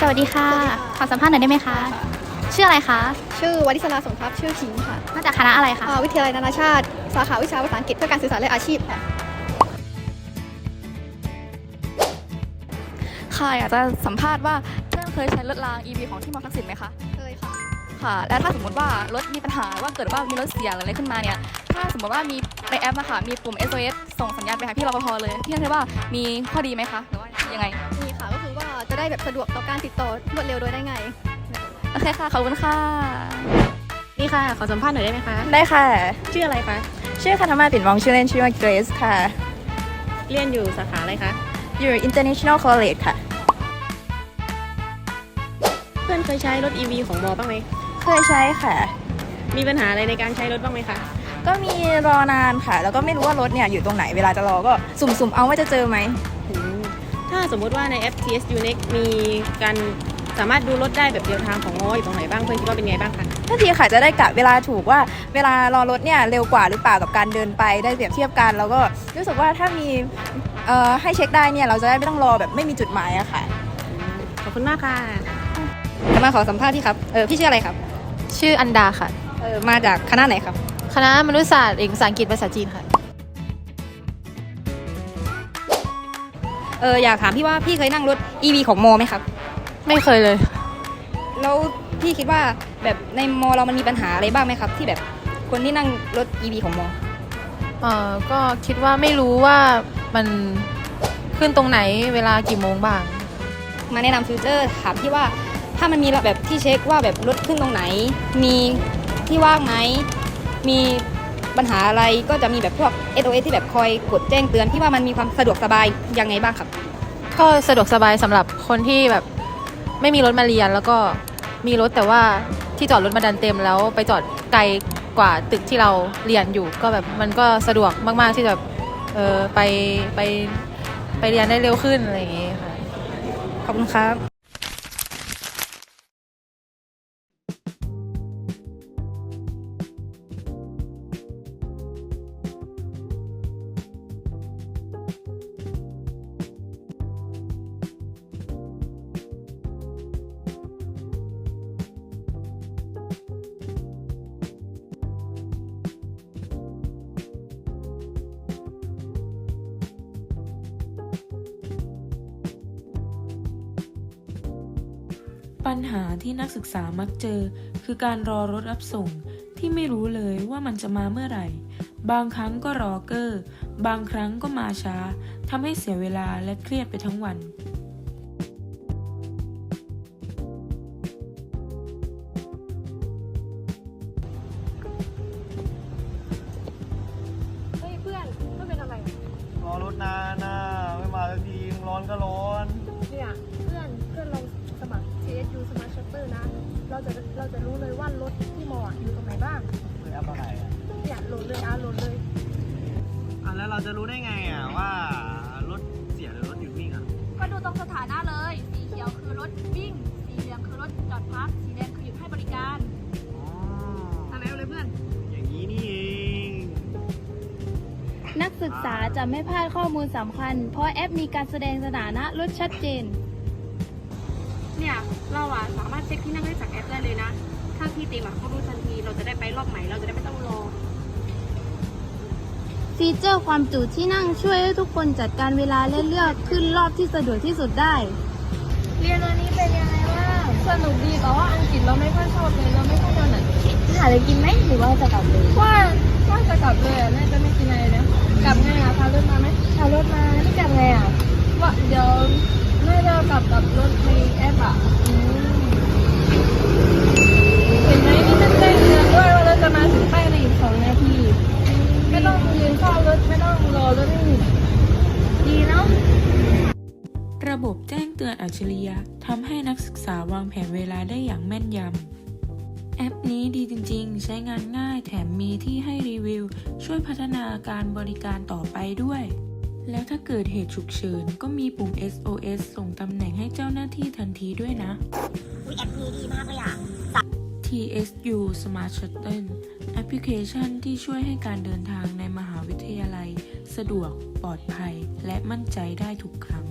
สวัสดีค่ะสวัสดีค่ะ ขอสัมภาษณ์หน่อยได้ไหมคะ ชื่ออะไรคะ ชื่อวลิศราสงทัพย์ชื่อขิงค่ะมาจากคณะอะไรคะอ่าวิทยาลัยนานาชาติ สาขาวิชาภาษาอังกฤษเพื่อการสื่อสารและอาชีพค่ะ ค่ะอยากจะสัมภาษณ์ว่าเพื่อนเคยใช้รถราง EV ของที่มอทักษิณไหมคะ เคยค่ะ ค่ะ แล้วถ้าสมมติว่ารถมีปัญหาว่าเกิดว่ามีรถเสียหรืออะไรขึ้นมาเนี่ย ถ้าสมมติว่ามีในแอปนะคะมีปุ่ม SOS ส่งสัญญาณไปหาพี่รปภเลย พี่คิดว่ามีข้อดีไหมคะ หรือว่ายังไง แบบสะดวกต่อการติดต่อรวดเร็วโดยได้ไง โอเคค่ะ ขอบคุณค่ะ นี่ค่ะ ขอสัมภาษณ์หน่อยได้ไหมคะ ได้ค่ะ ชื่ออะไรคะ ชื่อคาธมาปิ่นมองชื่อเล่นชื่อว่าเกรซค่ะ เรียนอยู่สาขาอะไรคะ อยู่ International College ค่ะ เพื่อนเคยใช้รถ EV ของมอบ้างไหม เคยใช้ค่ะ มีปัญหาอะไรในการใช้รถบ้างไหมคะ ก็มีรอนานค่ะ แล้วก็ไม่รู้ว่ารถเนี่ยอยู่ตรงไหน เวลาจะรอก็สุ่มๆ เอาว่าจะเจอไหมอืม ถ้าสมมุติว่าในแอป TSU Next มีการสามารถดูรถได้แบบเดียวทางของมออยู่ตรงไหนบ้างเพื่อนคิดว่าเป็นไงบ้างคะ ถ้าทีค่ะจะได้กะเวลาถูกว่าเวลารอรถเนี่ยเร็วกว่าหรือเปล่ากับการเดินไปได้เปรียบเทียบกัน แล้วก็รู้สึกว่าถ้ามีเอ่อให้เช็คได้เนี่ยเราจะได้ไม่ต้องรอแบบไม่มีจุดหมายอะค่ะขอบคุณมากค่ะจะมาขอสัมภาษณ์พี่ครับเออพี่ชื่ออะไรครับชื่ออันดาค่ะ เออมาจากคณะไหนครับ คณะมนุษยศาสตร์เอกภาษาอังกฤษภาษาจีนค่ะ เอออยากถามพี่ว่าพี่เคยนั่งรถ EV ของมอไหมครับ ไม่เคยเลย แล้วพี่คิดว่าแบบในมอเรามันมีปัญหาอะไรบ้างไหมครับ ที่แบบคนที่นั่งรถ EV ของมอ เอ่อก็คิดว่าไม่รู้ว่ามันขึ้นตรงไหนเวลากี่โมงบ้าง มาแนะนำฟิวเจอร์ถามพี่ว่าถ้ามันมีแบบที่เช็คว่าแบบรถขึ้นตรงไหน มีที่ว่างไหมมี ปัญหาอะไรก็จะมีแบบพวก SOS ที่แบบคอยกดแจ้งเตือนพี่ว่ามันมีความสะดวกสบายยังไงบ้างครับ ก็สะดวกสบายสำหรับคนที่แบบไม่มีรถมาเรียนแล้วก็มีรถแต่ว่าที่จอดรถมาดันเต็มแล้วไปจอดไกลกว่าตึกที่เราเรียนอยู่ ก็แบบมันก็สะดวกมาก ๆที่จะแบบเออไปไปไปเรียนได้เร็วขึ้นอะไรอย่างเงี้ยค่ะ ขอบคุณครับ ปัญหาที่นักศึกษามักเจอ คือการรอรถรับส่งที่ไม่รู้เลยว่ามันจะมาเมื่อไหร่ บางครั้งก็รอเกอร์ บางครั้งก็มาช้าทำให้เสียเวลาและเครียดไปทั้งวัน TSU Smart Shuttle นะ เราจะเราจะรู้เลยว่ารถที่มออยู่ตรงไหนบ้างคือแอปอะไรอะเนี่ยโหลดเลยอะโหลดเลยอะแล้วเราจะรู้ได้ไงอะว่ารถเสียหรือรถหยุดวิ่งอะก็ดูตรงสถานะเลย สีเขียวคือรถวิ่ง สีเหลืองคือรถจอดพัก สีแดงคือหยุดให้บริการอ๋ออะไรเอาเลยเพื่อน อย่างนี้นี่เองนักศึกษาจะไม่พลาดข้อมูลสำคัญ เพราะแอปมีการแสดงสถานะรถชัดเจน เนี่ยเราอะสามารถเช็คที่นั่งได้จากแอปได้เลยนะ ถ้าพี่เต็มอะเขารู้ทันที เราจะได้ไปรอบใหม่เราจะได้ไม่ต้องรอ ฟีเจอร์ความจุที่นั่งช่วยให้ทุกคนจัดการเวลาและเลือกขึ้นรอบที่สะดวกที่สุดได้ เรียนวันนี้เป็นยังไงบ้างสนุกดีแต่ว่าอังกฤษเราไม่ค่อยชอบเลยเราไม่ค่อยถนัดหาอะไรกินไหมหรือว่าจะกลับเลยว่าว่าจะกลับเลยอะน่าจะไม่กินอะไรนะกลับไงอะพารถมาไหมพารถมานี่กลับไงอะว่าเดี๋ยว ขับกับรถในแอปอะเห็นไหมนี่มันแจ้งเตือนด้วยว่าเราจะมาถึงป้ายในอีกสองนาที ไม่ต้องยืนเฝ้ารถไม่ต้องรอรถให้หยุดดีเนาะระบบแจ้งเตือนอัจฉริยะทำให้นักศึกษาวางแผนเวลาได้อย่างแม่นยำ แอปนี้ดีจริงๆ ใช้งานง่ายแถมมีที่ให้รีวิว ช่วยพัฒนาการบริการต่อไปด้วย แล้วถ้าเกิดเหตุฉุกเฉิน ก็มีปุ่ม SOS ส่งตำแหน่งให้เจ้าหน้าที่ทันทีด้วยนะ แอปนี้ดีมากเลยอะ TSU Smart Shuttle แอปพลิเคชันที่ช่วยให้การเดินทางในมหาวิทยาลัย สะดวก ปลอดภัย และมั่นใจได้ทุกครั้ง